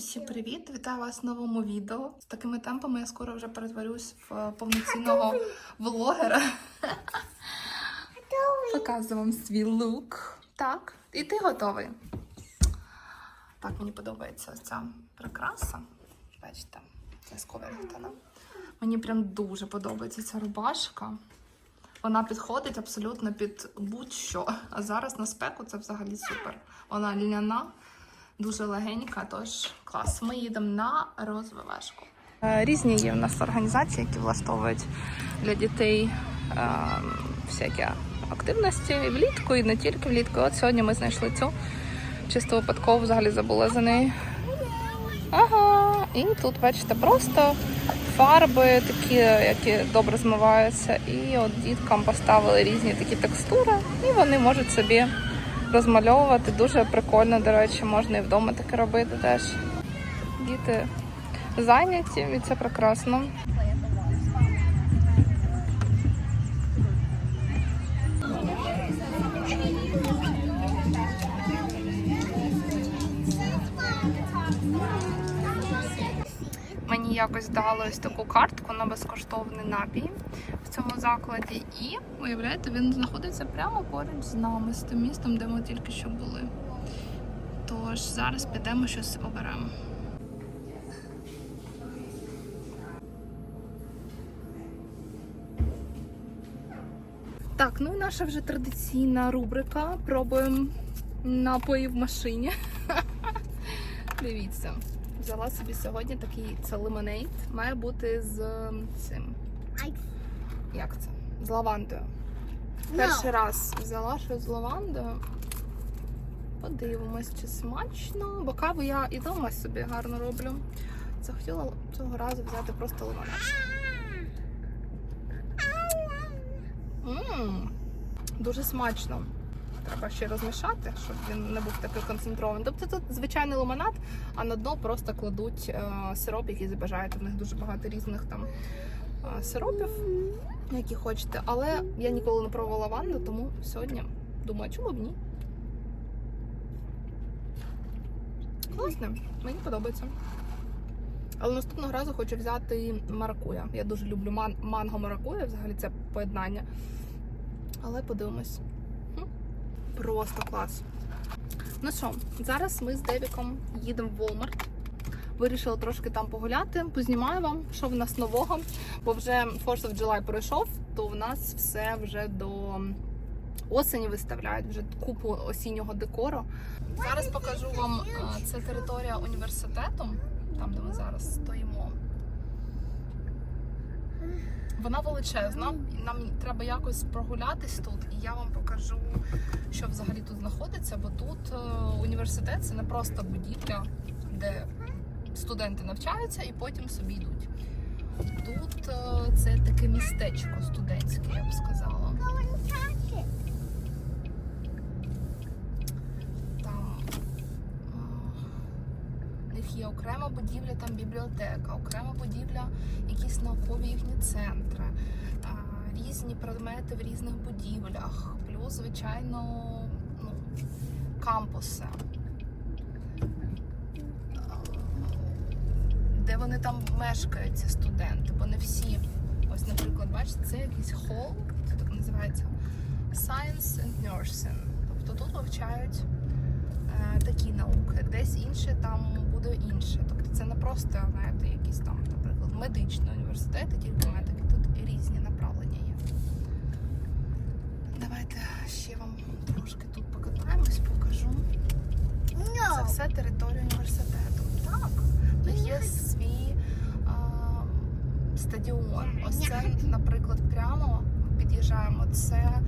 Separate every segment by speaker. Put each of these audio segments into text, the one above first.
Speaker 1: Усім привіт! Вітаю вас в новому відео. З такими темпами я скоро вже перетворюсь в е, повноцінного влогера. Показую вам свій лук. Так, і ти готовий. Так, мені подобається ось ця прикраса. Бачите, це з коверлтона. Мені прям дуже подобається ця рубашка. Вона підходить абсолютно під будь-що. А зараз на спеку це взагалі супер. Вона льняна, дуже легенька, тож клас. Ми їдемо на розвивашку. Різні є в нас організації, які влаштовують для дітей е, всякі активності влітку, і не тільки влітку. От сьогодні ми знайшли цю. Чисто випадково взагалі забула за неї. Ага, і тут, бачите, просто фарби такі, які добре змиваються. І от діткам поставили різні такі текстури, і вони можуть собі розмальовувати. Дуже прикольно, до речі, можна і вдома таке робити теж. Діти зайняті, і це прекрасно. Мені якось дали таку картку на безкоштовний напій в цьому закладі. І уявляєте, він знаходиться прямо поруч з нами, з тим містом, де ми тільки що були. Тож зараз підемо щось оберемо. Так, ну і наша вже традиційна рубрика. Пробуємо напої в машині. Дивіться. Взяла собі сьогодні такий це лимонейд. Має бути з цим. Як це? З лавандою. Перший раз взяла щось з лавандою. Подивимось, чи смачно. Бо каву я і вдома собі гарно роблю. Захотіла цього разу взяти просто лимонад. Ммм, дуже смачно. Треба ще розмішати, щоб він не був такий концентрований. Тобто тут звичайний лимонад, а на дно просто кладуть е, сироп, який забажаєте. В них дуже багато різних там сиропів, які хочете. Але я ніколи не пробувала лаванду, тому сьогодні думаю, чому б ні. Класне, мені подобається. Але наступного разу хочу взяти маракуя. Я дуже люблю ман- манго маракуя, взагалі це поєднання. Але подивимось. Просто клас. Ну що, зараз ми з Девіком їдемо в Walmart. Вирішила трошки там погуляти, познімаю вам, що в нас нового. Бо вже 4 of July пройшов, то в нас все вже до осені виставляють, вже купу осіннього декору. Зараз покажу вам це територія університету, там де ми зараз стоїмо. Вона величезна, нам треба якось прогулятись тут, і я вам покажу, що взагалі тут знаходиться, бо тут е, університет це не просто будівля, де студенти навчаються і потім собі йдуть. Тут е, це таке містечко студентське, я б сказала. Там е, в них є окрема будівля, там бібліотека, окрема будівля, якісь наукові їхні центри, е, різні предмети в різних будівлях, плюс, звичайно, ну, кампуси. Е, Де вони там мешкають, ці студенти, бо не всі. Ось, наприклад, бачите, це якийсь хол, це так називається Science and Nursing. Тобто тут вивчають е, такі науки, десь інше там буде інше. Тобто це не просто знаєте, якісь там, наприклад, медичні університети, тільки медики. Тут різні направлення є. Давайте ще вам трошки тут покатаємось, покажу. Це все територія університету. Так, є свій а, стадіон. Ось це, наприклад, прямо під'їжджаємо. Це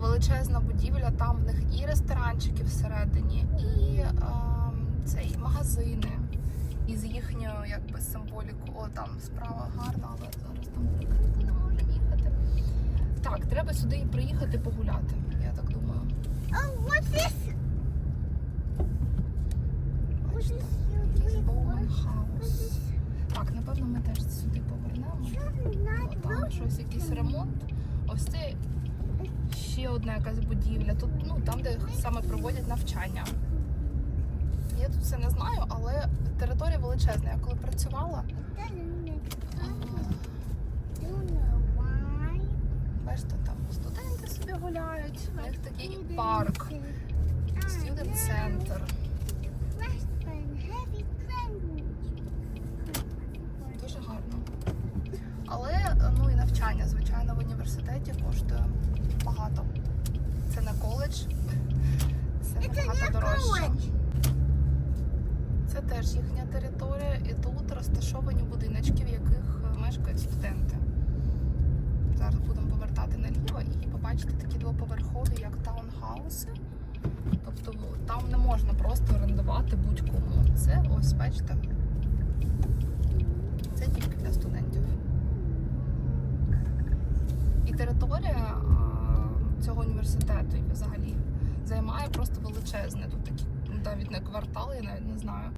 Speaker 1: величезна будівля, там в них і ресторанчики всередині, і а, цей магазини із їхньою якби символікою. О, там справа гарна, але зараз там не можемо їхати. Так, треба сюди і приїхати погуляти, я так думаю. Бачите, якийсь Боумен Хаус. Так, напевно, ми теж сюди повернемо. О, там щось, ремонт. Ось це ще одна якась будівля. Тут, ну, там, де саме проводять навчання. Я тут все не знаю, але територія величезне. Я коли працювала, бачите, там студенти собі гуляють, у них такий парк, студент центр. Дуже гарно. Але ну і навчання, звичайно, університеті коштує багато. Це не коледж, це набагато дорожче. Це теж їхня територія, і тут розташовані будиночки, в яких мешкають студенти. Зараз будемо повертати наліво і побачите такі двоповерхові, як таунхауси. Тобто там не можна просто орендувати будь-кому. Це ось бачите. Це тільки для студентів. Територія цього університету і взагалі займає просто величезне. Тут такі навіть не квартали, я навіть не знаю.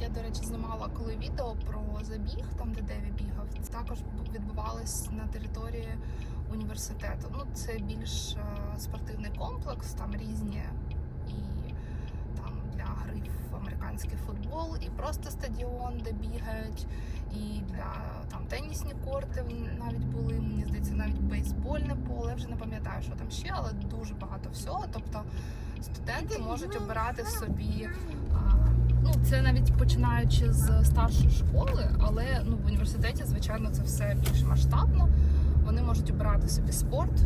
Speaker 1: Я, до речі, знімала коли відео про забіг, там де Деві бігав. Це також відбувалось на території університету. Ну, це більш е, спортивний комплекс, там різні для гри в американський футбол, і просто стадіон, де бігають, і для там тенісні корти навіть були. Мені здається, навіть бейсбольне поле. Я вже не пам'ятаю, що там ще, але дуже багато всього. Тобто студенти можуть обирати собі. Ну, це навіть починаючи з старшої школи, але ну в університеті, звичайно, це все більш масштабно. Вони можуть обирати собі спорт,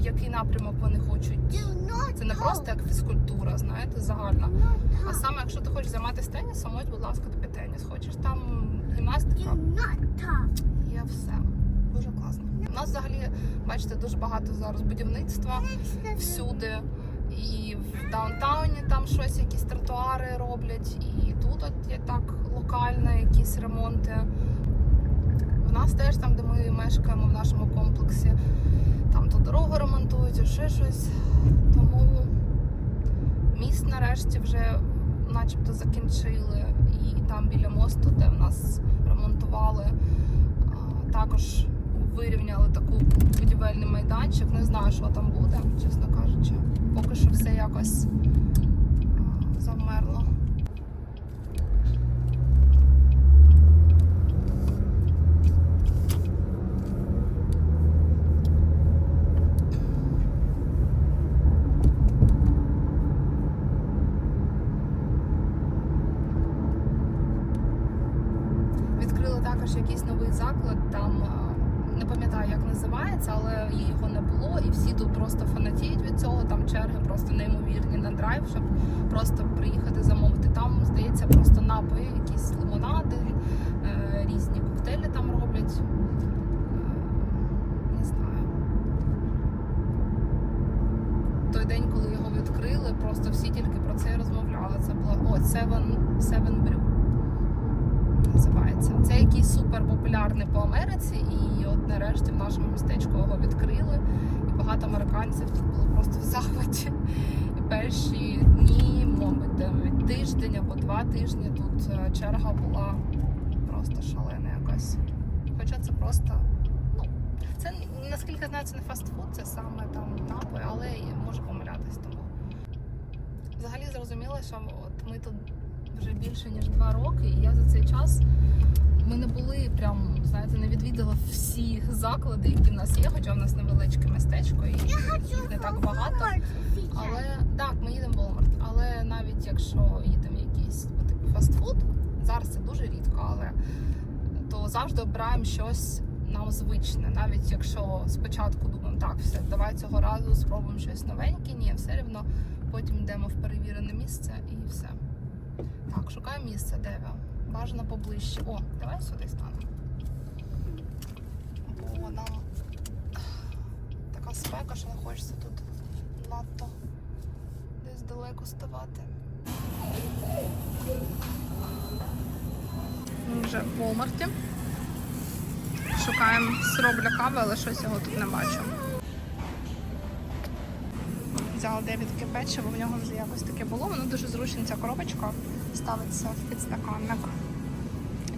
Speaker 1: який напрямок вони хочуть. Це не просто як фізкультура, знаєте, загальна. А саме, якщо ти хочеш займатися тенісом, ось, будь ласка, тобі теніс. Хочеш там гімнастика, є все. Дуже класно. У нас взагалі, бачите, дуже багато зараз будівництва всюди. І в даунтауні там щось, якісь тротуари роблять, і тут от є так локально якісь ремонти. У нас теж там, де ми мешкаємо в нашому комплексі, то дорогу ремонтують, і ще щось. Тому міст нарешті вже начебто закінчили. І там біля мосту, де в нас ремонтували, також вирівняли таку будівельний майданчик. Не знаю, що там буде, чесно кажучи. Поки що все якось а, замерло. Відкрили також якийсь новий заклад. Там а, не пам'ятаю, як називається, але його не було. І всі тут просто фанатіють від цього. Там черги просто неймовірні на драйв, щоб просто приїхати замовити. Там здається просто напої, якісь лимонади, е, різні коктейлі там роблять. Е, Не знаю. Той день, коли його відкрили, просто всі тільки про це розмовляли. Це було о, Seven, Seven Brew називається. Це якийсь супер популярний по Америці, і от нарешті в нашому містечку його відкрили. І багато американців тут було просто в захваті. Перші дні, мабуть, тиждень або два тижні тут е, черга була просто шалена якась. Хоча це просто, ну, це наскільки знаю, це не фастфуд, це саме там напої, але можу помилятись тому. Взагалі зрозуміло, що от ми тут вже більше ніж два роки, і я за цей час ми не були прям, знаєте, не відвідала всі заклади, які в нас є, хоча в нас невеличке містечко і їх не так багато. Але так, ми їдемо в Walmart. Але навіть якщо їдемо якийсь типу фастфуд, зараз це дуже рідко, але то завжди обираємо щось нам звичне. Навіть якщо спочатку думаємо, так, все, давай цього разу спробуємо щось новеньке, ні, все рівно потім йдемо в перевірене місце і все. Так, шукаю місце, де ви? Бажано поближче. О, давай сюди станемо. Бо нам така спека, що не хочеться тут надто десь далеко ставати. Ми вже в Walmart. Шукаємо сироп для кави, але щось його тут не бачу. Взяла Девідки печиво, в нього вже якось таке було. Воно дуже зручно, ця коробочка ставиться в підстаканник.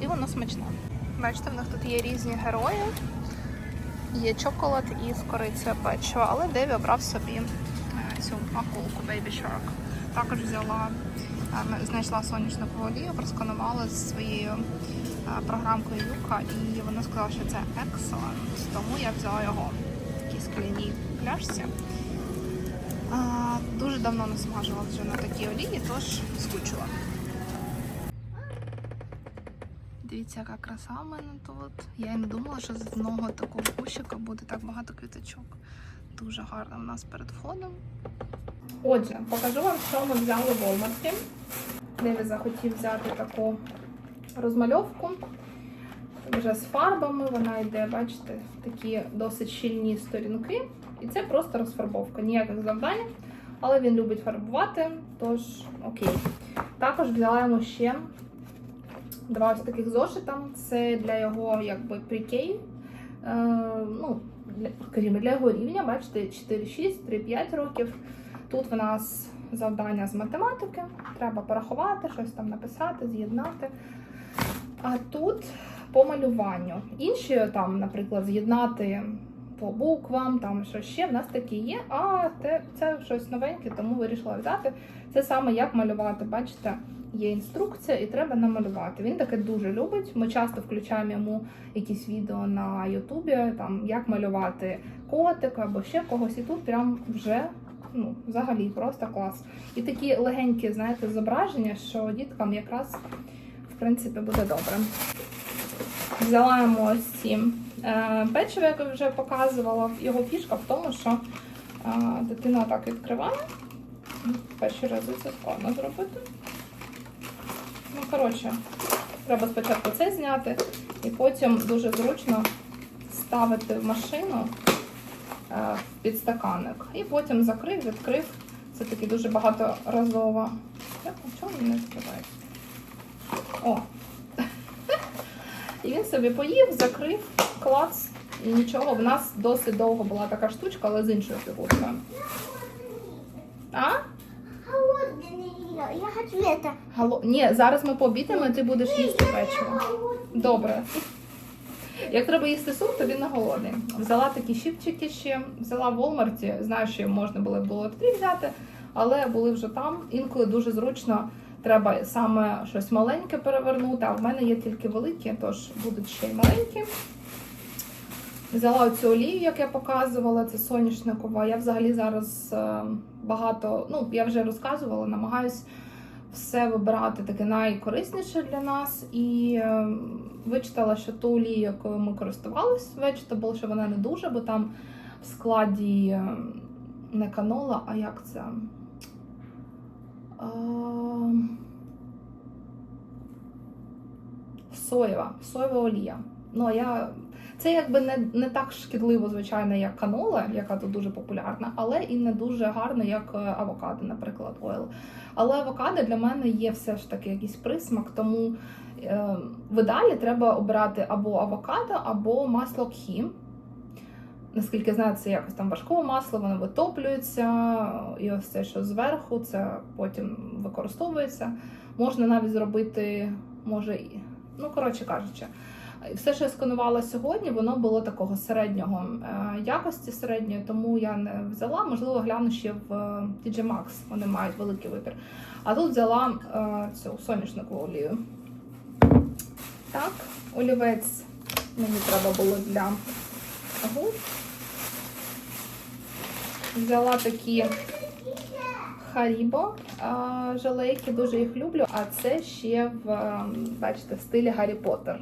Speaker 1: І воно смачне. Бачите, в них тут є різні герої. Є чоколад і з корицею печиво, але Деві обрав собі е, цю акулку Baby Shark. Також взяла е, знайшла соняшникову олію, просканувала зі своєю е, програмкою Юка, і вона сказала, що це excellent, тому я взяла його в такій скляній пляшці. Дуже давно не вже на такій олії, тож скучила. Дивіться, яка краса в мене тут. Я й не думала, що з одного такого кущика буде так багато квіточок. Дуже гарно в нас перед входом. Отже, покажу вам, що ми взяли в Walmart. Деві захотів взяти таку розмальовку. Вже з фарбами вона йде, бачите, такі досить щільні сторінки. І це просто розфарбовка, ніяких завдань. Але він любить фарбувати, тож окей. Також взяла йому ще два ось таких зошита. Це для його якби прикей. Е, ну, для, для його рівня, бачите, 4-6, 3-5 років. Тут в нас завдання з математики. Треба порахувати, щось там написати, з'єднати. А тут по малюванню. Інші там, наприклад, з'єднати по буквам, там що ще в нас такі є. А те, це щось новеньке, тому вирішила взяти. Це саме як малювати. Бачите, є інструкція і треба намалювати. Він таке дуже любить. Ми часто включаємо йому якісь відео на Ютубі, там як малювати котика або ще когось. І тут прям вже ну, взагалі просто клас. І такі легенькі, знаєте, зображення, що діткам якраз в принципі буде добре. Взяла йому ось ці е, печиво, як я вже показувала. Його фішка в тому, що е, дитина так відкриває. Перші рази це складно зробити. Ну, коротше, треба спочатку це зняти, і потім дуже зручно ставити в машину е, в підстаканник. І потім закрив, відкрив. Це таки дуже багаторазово. Чому він не відкривається? О! І він собі поїв, закрив, клац, і нічого. В нас досить довго була така штучка, але з іншою фігуркою. А?
Speaker 2: Я хочу это.
Speaker 1: Гало... Ні, зараз ми пообідаємо, і ти будеш їсти печиво. Добре. Як треба їсти суп, то він не голодний. Взяла такі щипчики ще, взяла в Walmart, знаю, що можна було було три взяти, але були вже там. Інколи дуже зручно треба саме щось маленьке перевернути, а в мене є тільки великі, тож будуть ще й маленькі. Взяла цю олію, як я показувала, це соняшникова. Я взагалі зараз е, багато, ну я вже розказувала, намагаюсь все вибирати таке найкорисніше для нас. І е, вичитала, що ту олію, якою ми користувалися, vegetable, що вона не дуже, бо там в складі е, не канола, а як це? Соєва, соєва олія. Ну, а я це якби не, не так шкідливо, звичайно, як канола, яка тут дуже популярна, але і не дуже гарно, як е, авокадо, наприклад, ойл. Але авокадо для мене є все ж таки якийсь присмак, тому е, в ідеалі треба обирати або авокадо, або масло кхі. Наскільки знаю, це якось там важкове масло, воно витоплюється, і ось це, що зверху, це потім використовується. Можна навіть зробити, може, ну коротше кажучи. Все, що я сканувала сьогодні, воно було такого середнього е, якості середньої, тому я не взяла. Можливо, гляну ще в е, TJ Maxx, вони мають великий вибір. А тут взяла е, цю соняшникову олію. Так, олівець мені треба було для губ. Взяла такі Харібо жалейки, дуже їх люблю. А це ще в, бачите, в стилі Гаррі Поттер.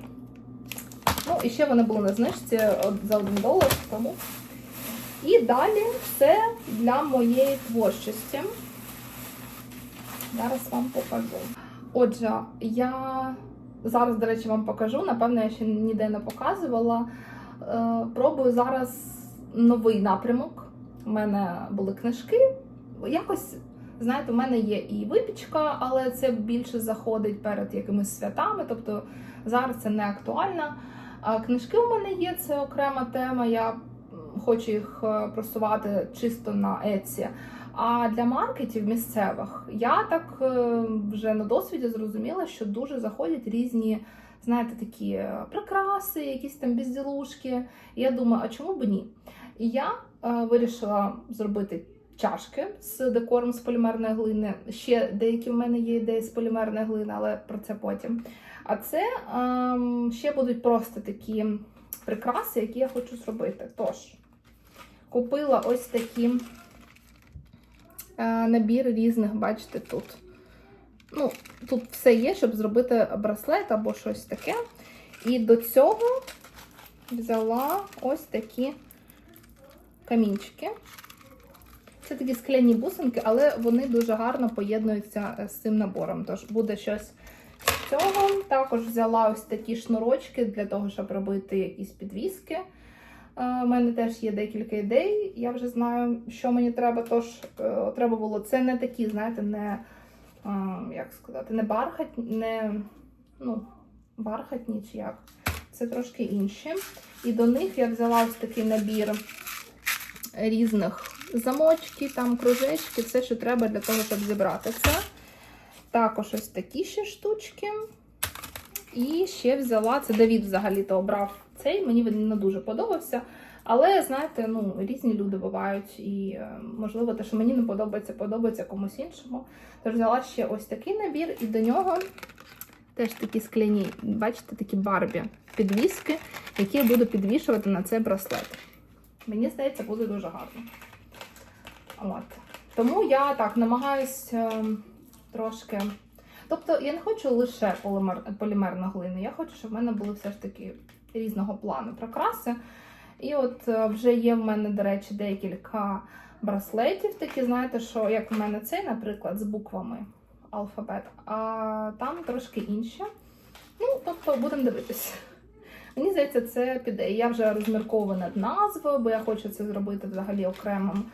Speaker 1: Ну, і ще вони були на знижці за 1 долар, тому. І далі все для моєї творчості. Зараз вам покажу. Отже, я зараз, до речі, вам покажу. Напевно, я ще ніде не показувала. Е, Пробую зараз новий напрямок. У мене були книжки. Якось, знаєте, у мене є і випічка, але це більше заходить перед якимись святами. Тобто зараз це не актуально. Книжки у мене є, це окрема тема. Я хочу їх е, просувати чисто на Etsy. А для маркетів місцевих я так е, вже на досвіді зрозуміла, що дуже заходять різні, знаєте, такі е, прикраси, якісь там безділушки. І я думаю, а чому б ні? І я вирішила зробити чашки з декором з полімерної глини. Ще деякі в мене є ідеї з полімерної глини, але про це потім. А це ем, ще будуть просто такі прикраси, які я хочу зробити. Тож, купила ось такі е, набір різних, бачите, тут. Ну, тут все є, щоб зробити браслет або щось таке. І до цього взяла ось такі камінчики. Це такі скляні бусинки, але вони дуже гарно поєднуються е, з цим набором. Тож буде щось цього. Також взяла ось такі шнурочки для того, щоб робити якісь підвіски. У мене теж є декілька ідей. Я вже знаю, що мені треба. Тож е, треба було. Це не такі, знаєте, не е, як сказати, не бархатні, не ну, бархатні чи як. Це трошки інші. І до них я взяла ось такий набір різних замочків, там кружечки, все, що треба для того, щоб зібрати це. Також ось такі ще штучки. І ще взяла, це Давід взагалі-то обрав цей, мені він не дуже подобався. Але, знаєте, ну, різні люди бувають, і е, можливо, те, що мені не подобається, подобається комусь іншому. Тож взяла ще ось такий набір, і до нього теж такі скляні, бачите, такі барбі підвіски, які я буду підвішувати на цей браслет. Мені здається, буде дуже гарно. От. Тому я так намагаюсь е, трошки. Тобто я не хочу лише полімер, полімерну глину, я хочу, щоб в мене були все ж таки різного плану прикраси. І от е, вже є в мене, до речі, декілька браслетів, такі, знаєте, що як в мене цей, наприклад, з буквами алфабет, а там трошки інші. Ну, тобто, будемо дивитися. Мені здається, це піде. Я вже розмірковую над назвою, бо я хочу це зробити взагалі окремим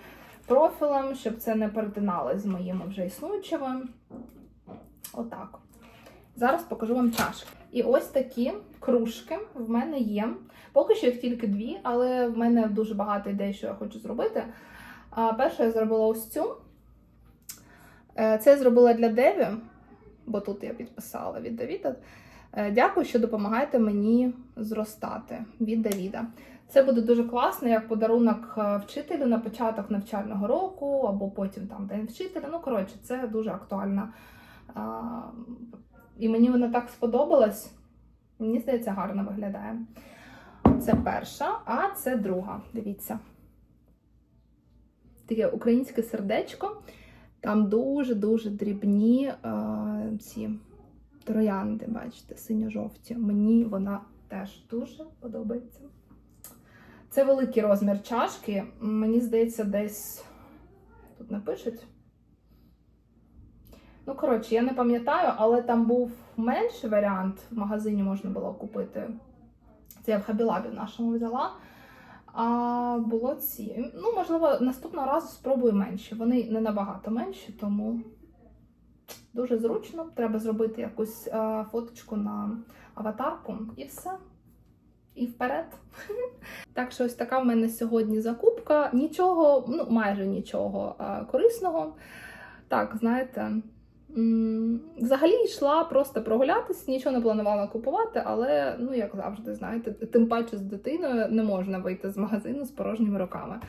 Speaker 1: профілем, щоб це не перетиналося з моїми вже існуючими. Отак. Зараз покажу вам чашки. І ось такі кружки в мене є. Поки що їх тільки дві, але в мене дуже багато ідей, що я хочу зробити. Перше я зробила ось цю. Е, Це я зробила для Деві, бо тут я підписала від Давіда. Е, Дякую, що допомагаєте мені зростати від Давіда. Це буде дуже класно, як подарунок е, вчителю на початок навчального року, або потім там день вчителя. Ну, коротше, це дуже актуально. А, І мені вона так сподобалась. Мені здається, гарно виглядає. Це перша, а це друга. Дивіться. Таке українське сердечко. Там дуже-дуже дрібні е, ці троянди, бачите, синьо-жовті. Мені вона теж дуже подобається. Це великий розмір чашки. Мені здається, десь тут напишуть. Ну, коротше, я не пам'ятаю, але там був менший варіант. В магазині можна було купити. Це я в Хабілабі нашому взяла. А було ці. Ну, можливо, наступного разу спробую менші. Вони не набагато менші, тому дуже зручно. Треба зробити якусь е, фоточку на аватарку і все. І вперед. Так що ось така в мене сьогодні закупка. Нічого, ну майже нічого корисного. Так, знаєте, взагалі йшла просто прогулятися, нічого не планувала купувати, але ну як завжди, знаєте, тим паче з дитиною не можна вийти з магазину з порожніми руками.